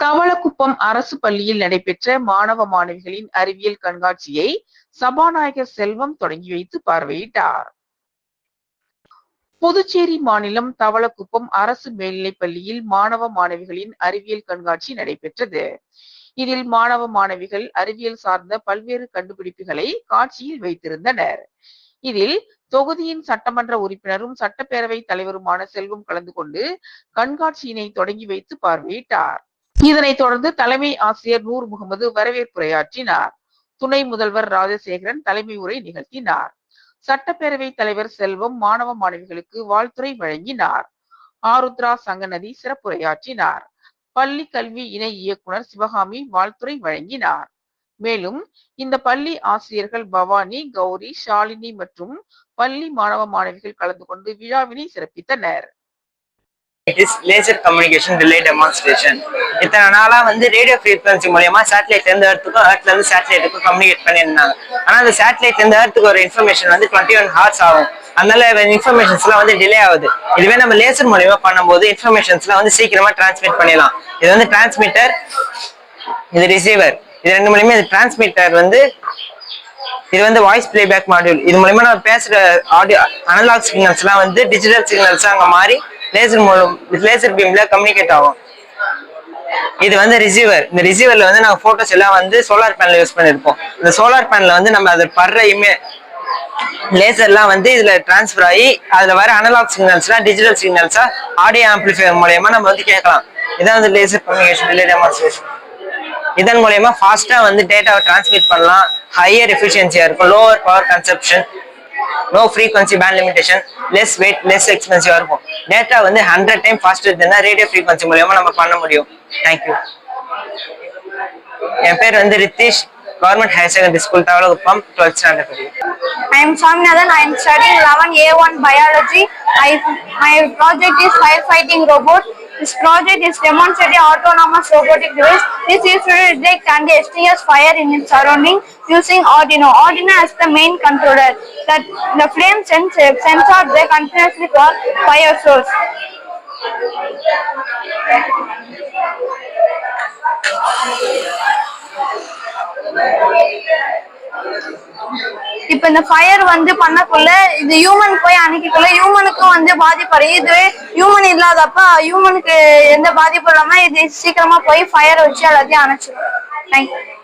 தவளக்குப்பம் அரசு பள்ளியில் நடைபெற்ற மாணவ மாணவிகளின் அறிவியல் கண்காட்சியை சபாநாயகர் செல்வம் தொடங்கி வைத்து பார்வையிட்டார். புதுச்சேரி மாநிலம் தவளக்குப்பம் அரசு மேல்நிலைப் பள்ளியில் மாணவ மாணவிகளின் அறிவியல் கண்காட்சி நடைபெற்றது. இதில் மாணவ மாணவிகள் அறிவியல் சார்ந்த பல்வேறு கண்டுபிடிப்புகளை காட்சியில் வைத்திருந்தனர். இதில் தொகுதியின் சட்டமன்ற உறுப்பினரும் சட்டப்பேரவை தலைவருமான செல்வம் கலந்து கொண்டு கண்காட்சியினை தொடங்கி வைத்து பார்வையிட்டார். இதனைத் தொடர்ந்து தலைமை ஆசிரியர் நூர் முகமது வரவேற்புரையாற்றினார். துணை முதல்வர் ராஜசேகரன் தலைமை உரை நிகழ்த்தினார். சட்டப்பேரவை தலைவர் செல்வம் மாணவ மாணவிகளுக்கு வாழ்த்துறை வழங்கினார். ஆருத்ரா சங்கநதி சிறப்புரையாற்றினார். பள்ளி கல்வி இணை இயக்குனர் சிவகாமி வாழ்த்துறை வழங்கினார். மேலும் இந்த பள்ளி ஆசிரியர்கள் பவானி கௌரி ஷாலினி மற்றும் பள்ளி மாணவ மாணவிகள் கலந்து கொண்டு விழாவினை சிறப்பித்தனர். It is laser communication relay demonstration இத்தனை நாளாக வந்து ரேடியோ ஃப்ரீக்வன்சி மூலியமா சேட்டலைட்ல இருந்து எர்த்துக்கும் எர்த்ல இருந்து சேட்டலைட்டுக்கும் கம்யூனிகேட் பண்ணியிருந்தாங்க. ஆனால் அந்த சேட்டலைட்ல இருந்து எர்த்துக்கு ஒரு இன்ஃபர்மேஷன் வந்து டுவெண்ட்டி ஒன் ஹார்ஸ் ஆகும். அதனால இன்ஃபர்மேஷன்ஸ்லாம் வந்து டிலே ஆகுது. இதுவே நம்ம லேசர் மூலியமா பண்ணும்போது இன்ஃபர்மேஷன்ஸ்லாம் வந்து சீக்கிரமா டிரான்ஸ்மிட் பண்ணிடலாம். இது வந்து டிரான்ஸ்மிட்டர் இது ரிசீவர் இது ரெண்டு மூலியமா இது டிரான்ஸ்மிட்டர் வந்து இது வந்து வாய்ஸ் பிளேபேக் மாடியூல் இது மூலயமா நம்ம பேசுற ஆடியோ அனலாக் சிக்னல்ஸ்லாம் வந்து டிஜிட்டல் சிக்னல்ஸ் அங்கே மாறி லேசர் மூலம் லேசர் பீம்ல கம்யூனிகேட் ஆகும். இது வந்து ரிசீவர் இந்த ரிசீவர்ல வந்து நாங்கள் போட்டோஸ் எல்லாம் வந்து சோலார் பேனல் யூஸ் பண்ணிருப்போம். இந்த சோலார் பேனல் வந்து நம்ம அது படுற இமே லேசர்லாம் வந்து இதுல டிரான்ஸ்ஃபர் ஆகி அதுல வர அனலாக் சிக்னல்ஸ்லாம் டிஜிட்டல் சிக்னல்ஸா ஆடியோ ஆம்பிளிஃபையர் மூலயமா நம்ம வந்து கேட்கலாம். இதான் வந்து லேசர் கம்யூனிகேஷன் ரிலே டெமான்ஸ்ட்ரேஷன் இதன் மூலயமா ஃபாஸ்டா வந்து டேட்டாவை டிரான்ஸ்மிட் பண்ணலாம். ஹையர் எஃபிஷியன்சியா இருக்கும். Lower power consumption no frequency band limitation less weight less எக்ஸ்பென்சிவாக இருக்கும். டேட்டா வந்து ஹண்ட்ரட் டைம் ஃபாஸ்ட் இருந்தால் ரேடியோ ஃப்ரீக்வன்சி மூலயமா நம்ம பண்ண முடியும். தேங்க்யூ என் பேர் வந்து Rithish. Government higher secondary school Thavalakuppam twelfth standard I am Saminathan I am studying eleven A one biology I my project is fire fighting robot This project is demonstrating autonomous robotic device. This is to detect and extinguish fire in its surrounding using Arduino. Arduino is the main controller. That the flame sense, sensor they continuously for fire source. இப்ப இந்த fire வந்து பண்ணக்குள்ள இது human போய் அணுக்கிக்குள்ள ஹியூமனுக்கும் வந்து பாதிப்பு அடையும் இது human இல்லாதப்ப ஹியூமனுக்கு எந்த பாதிப்பும் இல்லாம இது சீக்கிரமா போய் ஃபயர் வச்சு எல்லாத்தையும் அணைச்சிடும் தேங்க்யூ